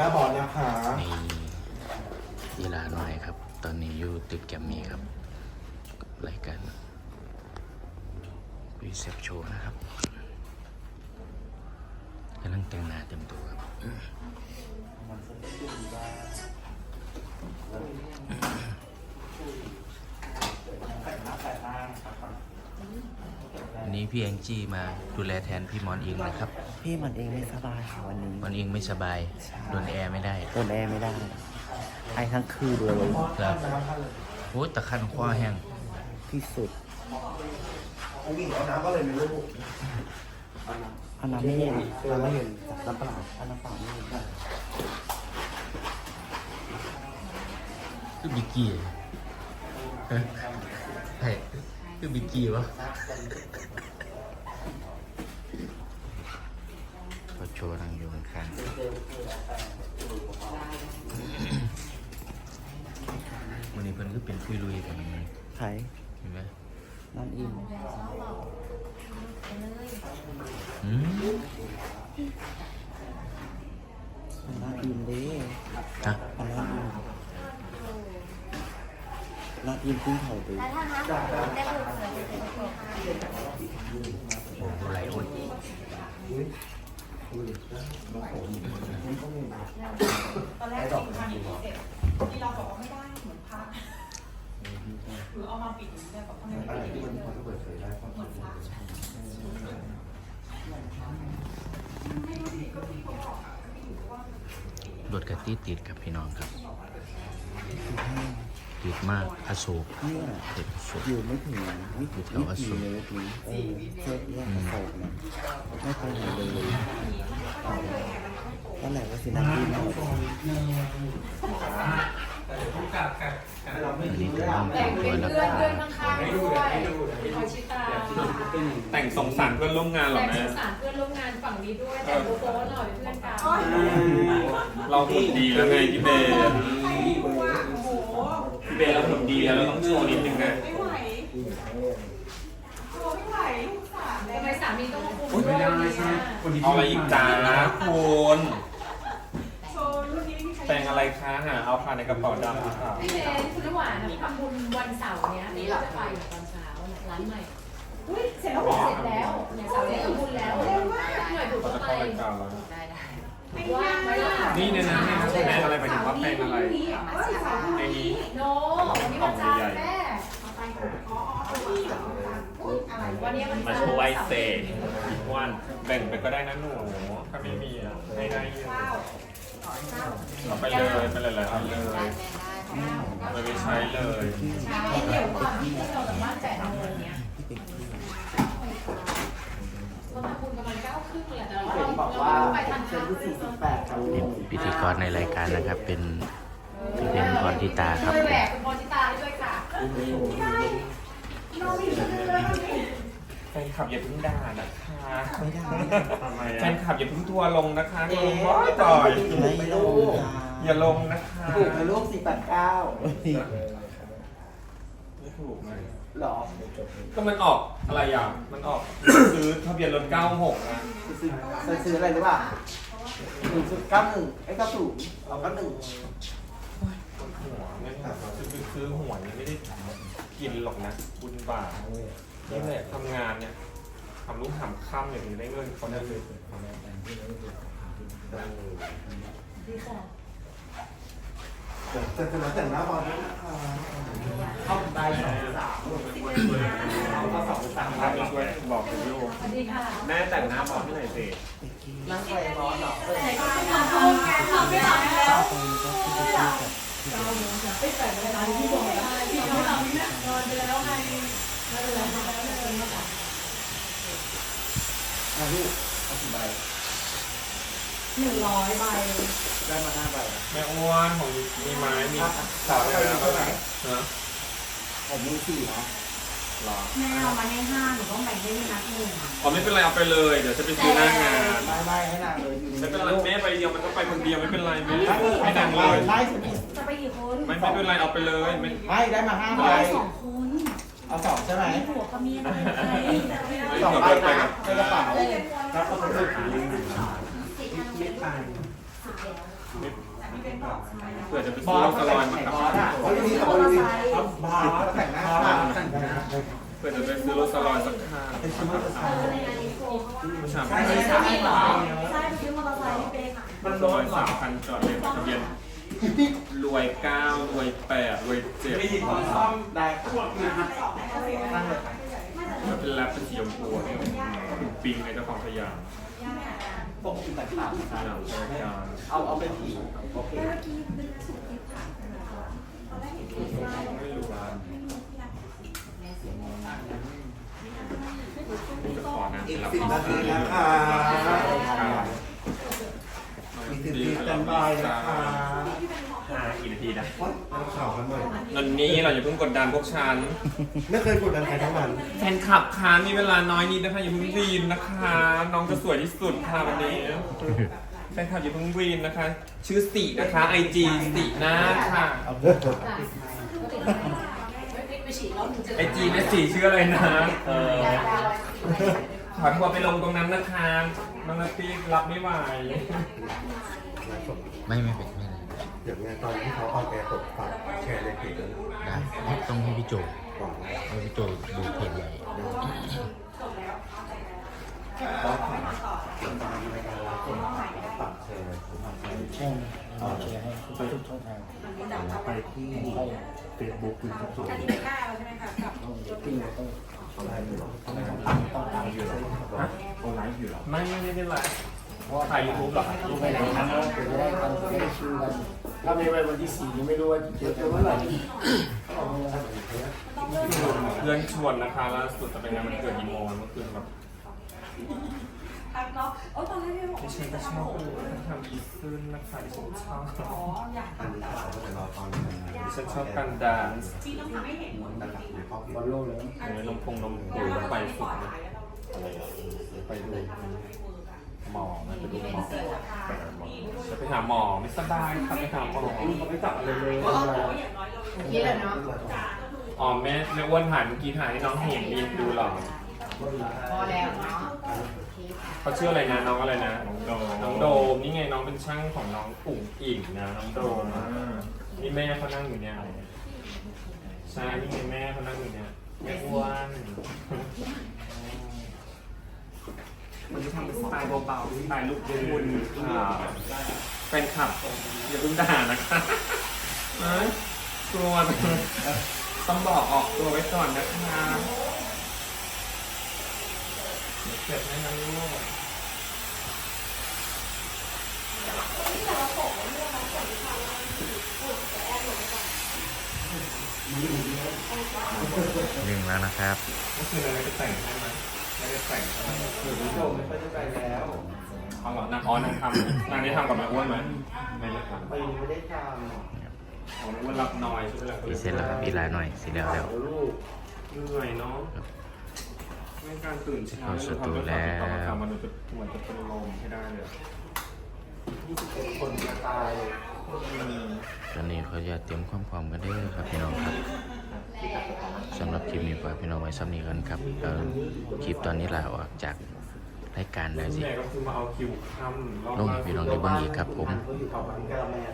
หน้าบอดนะคะนี่ยีลาน้อยครับ ตอนนี้อยู่ติดแกรมมี่ครับรายการรีเซพโชว์นะครับกำลังแต่งหน้าเต็มตัวครับ วันนี้ พี่แองจี้มาดูแลแทนพี่หมอนอิงนะครับ พี่มันเองไม่สบายค่ะวันนี้ หมอนอิงไม่สบายใช่ โดนแอร์ไม่ได้เปิดแอร์ไม่ได้ไอทั้งคืนเลยครับโอ้ยตะคันคว้าแห้งที่สุดองค์หญิงเอาน้ำก็เลยไม่รู้อันน้ำไม่เย็นน้ำไม่เย็นน้ำเปล่าอันน้ำเปล่าไม่เย็นคือบิกกี้ฮะใช่คือบิกกี้วะก็โชว์นั่งอยู่ข้างๆวันนี้เพิ่นก็เป็นคุยลุยกันมันไข่เห็นไหมน้ำอิ่มอืมน้ำอิ่มดิฮะอันน้ำอิ่มน้ำอิ่มขึ้นเขาดิแล้วถ้าน้ำของได้บุญเลย ตอนแรกจริงทางนี้เสร็จที่เราบอกว่าไม่ได้เหมือนพระหรือเอามาปิดอย่างนี้ได้บอกทำไมไม่ปิดเหมือนพระรถกระตีติดกับพี่น้องครับ ติดมากอโศกเนี่ยติดอโศกอยู่ไม่ถึงไม่ถึงอยู่แถวอไม่โศกี่กเมตรนี้เออเช็คแยกกระสอบเนี่ยไม่ไปไหนเลย นั่นแหละว่าสิน้ำอิ่มเอาอันนี้ก็ต้องแต่งตัวแล้วเพื่ก็อนเพื่อนข้างๆด้วยคอยชิตาแต่งสงสารเพื่อนร่วมงานเหรอแต่งแม่สงสารเพื่อนร่วมงานฝั่งนี้ด้วยแต่งโป๊ะๆหน่อยเพื่อนกันเราหุ่นดีแล้วไงพี่เบย์โอ้โหพี่เบย์เราหุ่นดีแล้วเราต้องโชว์นิดนึงนะไม่ไหวโอ้ไม่ไหวลูกสาวทำไมสามีต้องมาคุมอุ๊ยด้วยไม่ได้เนี่ยใช่เอาอะไรอีกจานนะคุณ อะไรคะหาเอาค่ะในกระเป๋าดำหรือเปล่าพี่เบนคุณน้ำหวานนะทำบุญวันเสาร์เนี้ยนี่เราจะไปตอนเช้าร้านใหม่อุ้ยเสร็จแล้วเหรอเสร็จแล้วเนี่ยเสาร์นี้ทำบุญแล้วเร็วมากหน่อยถูกเราจะไปเข้ารายการแล้วนะว่างไหมล่ะนี่ในนั้นเนี่ยแป้งอะไรหมายถึงว่าแป้งอะไรในนี้โนวันนี้วันจันทร์แม่วันนี้วันมาจันทร์ช่วยเสกอีกวันแบ่งไปก็ได้นะหนูถ้าไม่มีอะให้ได้เยอะ เอาไปเลยไปเลยๆเอาเลยเอาไปใช้เลยเดี๋ยวก่อนที่เราจะมาแจกเงินเนี้ยเราทำบุญกันมาณเก้าครึ่งเลยแต่เราเห็นบอกว่าไปทันเซ็นที่สี่สิบแปดครับเป็นพิธีกรในรายการนะครับ เป็นพี่เบนพรทิตาครับ ช่วยแหวกคุณพรชิตาด้วยค่ะ แฟนคลับอย่าเพิ่งด่านะคะไม่ได้แฟนคลับอย่าเพิ่งทัวร์ลงนะคะลงบ่อยต่อยไม่ลงจ้าอย่าลงนะคะถูกในลูกสี่แปดเก้าไม่ถูกไหมหรอก็มันออกอะไรอะมันออก ซื้อทะเบียนรถ96นะซื้อซื้อซื้ออะไรหรือเปล่าหนึ่งจุดเก้าหนึ่งไอ้เก้าศูนย์เราก็หนึ่งหัวไม่ถูกซื้อซื้อหวยไม่ได้กินหรอกนะบุญบาป นี่แหละทำงานเนี่ยทำลูกทำค่ำอย่างนี้ได้เงินเขาได้เลยจะจะมาแต่งหน้าบอลด้วยนะคะเข้าไปสองสามเอาก็สองสามพาไปช่วยบอกคุณลูกสวัสดีค่ะแม่แต่งหน้าบอลที่ไหนสินั่งไปร้อนเหรอทำบุญไงทำไม่หลับแล้วไปก็คือที่กับไม่ใส่ไปร้านที่บอกได้ที่เขาทำนี่นอนไปแล้วไง ไม่เป็นไรไม่เป็นไรไม่เป็นไรอะลูกเอากี่ใบหนึ่งร้อยใบได้มาห้าใบแม่อ้วนของมีไม้มีสาวอะไรนะเนอะผมมีสี่นะหรอแม่เอามาให้ห้าหนูต้องแบ่งให้พี่นัดหนึ่งอ๋อไม่เป็นไรเอาไปเลย เดี๋ยวจะไปซื้อหน้างานไม่ไม่ให้นางเลยอยู่ไม่เป็นไรแม่ไปเดียวมันก็ไปคนเดียวไม่เป็นไรแม่ไม่ไม่ดังเลยไม่ฉันมีจะไปกี่คนไม่ไม่เป็นไรเอาไปเลยไม่ได้มาห้าใบสองคน เอาสองใช่ไหมมีผัวกับเมียเลยสองใบนะในกระเป๋าแล้วก็ต้องซื้อสิบห้าสิบแล้วเผื่อจะไปซื้อโรสลอยมาไหนกับบอสอะเขาจะมีเขาจะมีบาร์แต่งหน้าค่ะแต่งหน้าเผื่อจะไปซื้อโรสลอยสักข้างเป็นชิมเมอร์เออในงานนี้โฟเขาผู้ชายใช่ใช่ใช่เหรอใช่ไปซื้อมอเตอร์ไซค์ที่เป๊กอะมันโรโดยนเหรอสามพันจอดเลยทะเบียน รวยเก้ารวยแปดรวยเจ็ดไม่ยินของซ่อมได้นะครับนั่งเลยแล้วเป็นแรปเป็นสีชมพูเนี่ยคุณปิงในเจ้าของพยานปกติต่างๆสนามพยานเอาเอาเป็นผีโอเคเมื่อกี้เป็นสุกิจค่ะตอนแรกเห็นเป็นไลน์ไม่รู้ว่าจะขอนานอีกรับสิบนาทีนะคะอีสิบนาทีสบายนะคะ ห้ากี่นาทีนะวัดข่าวกันหน่อยตอนนี้เราอย่าเพิ่งกดดันพวกฉัน ไม่เคยกดดันใครทั้งนั้นแฟนคลับคะมีเวลาน้อยนิดนะคะอย่าเพิ่งวีนนะคะ น้องจะสวยที่สุดค่ะวันนี้แฟนคลับอย่าเพิ่งวีนนะคะ ชื่อสีนะคะไอจีสีหน้าค่ะไปฉีดแล้วหนูจะไอจีแม่สีชื่ออะไรนะเออขอทัวร์ไปลงตรงนั้นนะคะน้องนัตตี้รับไม่ไหว ไม่ไม่เป็นไม่เป็นไร อย่างเงี้ยตอนที่เขาออนแอร์กฝากแชร์ในเพจนั้นได้ต้องให้พี่โจก่อนนะให้พี่โจดูเพจใหญ่ก็ผ่านตามในการไลฟ์สดฝากแชร์ฝากแชร์แชร์แชร์ให้ไปทุกช่องทางไปที่เฟซบุ๊กคุณทุกส่วนติ้งต้องอะไรไม่รู้ต้องต้องตามอยู่แล้วโอนไลฟ์อยู่หรอไม่ไม่ไม่ได้ไลฟ์เพราะถ่ายยูทูบหรอดูไปไหนครั้งแล้วจะได้กันจะได้ชิวกัน ถ้าไม่ไว้วันที่สี่ยังไม่รู้ว่าจะเจอกันเมื่อไหร่เพื่อนชวนนะคะล่าสุดจะเป็นงานมันเกิดยีโมเมื่อคืนแบบเนาะโอ้ตอนแรกพี่บอกดิฉันก็ชอบทำอีซึนนะคะดิฉันชอบอันนี้เขาก็จะรอตอนนี้ดิฉันชอบการแดนซ์นะครับเดี๋ยวเขาบอลโลกเลยเนื้อนมพงนมปุ๋ยแล้วไปสุดนะไปดู หมอนะไปดูหมอจะไปหาหมอไม่สบายค่ะไปหาหมอไม่จับอะไรเลยนี่แหละเนาะอ๋อแม่แม่อ้วนถ่ายเมื่อกี้ถ่ายให้น้องเห็นมีดูหรอพอแล้วเนาะเขาชื่ออะไรนะน้องอะไรนะน้องโดมน้องโดมนี่ไงน้องเป็นช่างของน้องปุ่งอิ่งนะน้องโดมนี่แม่เขานั่งอยู่เนี่ยใช่นี่ไงแม่เขานั่งอยู่เนี่ยแม่อ้วน มันจะทำเป็นสไตล์เบาๆถ่ายรูปคุณอ่าแฟนคลับอย่าเพิ่งด่านะคะเอ้ยกลัวจังต้องบอกออกตัวไว้ก่อนนะคะเดี๋ยวเจ็บไหมนะลูกหนึ่งแล้วนะครับเมื่อคืนอะไรไปแต่งให้ไหม แต่งใช่ไหมเดี๋ยวผู้ชมไม่ค่อยจะไปแล้วเอาเหรอนางอ๋อนางทำนางได้ทำกับแม่อ้วนไหมไม่ได้ทำไปไม่ได้ทอ๋อแม่อ้วนรับน้อยใช่ไหมล่ะอีเสร็จแล้วครับอีกหลายหน่อยสิแล้วแล้วำลูกเหนื่อยเนาะไม่การตื่นเช้าเข้าสตูแล้วต่อมาทำมันจะเหมือนจะเป็นลมให้ได้เลย21คนจะตายอืมตอนนี้เขาจะเตรียมความพร้อมกันเด้อครับพี่น้องครับ สำหรับคลิปนี้ฝากพี่น้องไว้ซ้ำนี้กันครับแล้วคลิปตอนนี้ลาออกจากรายการแล้วสิแม่ก็คือมาเอาคิวค่ำรอบลงล่าให้สุดพี่น้องได้เบิ่งอีกครับผม เขาอยู่กับบ้านกาแม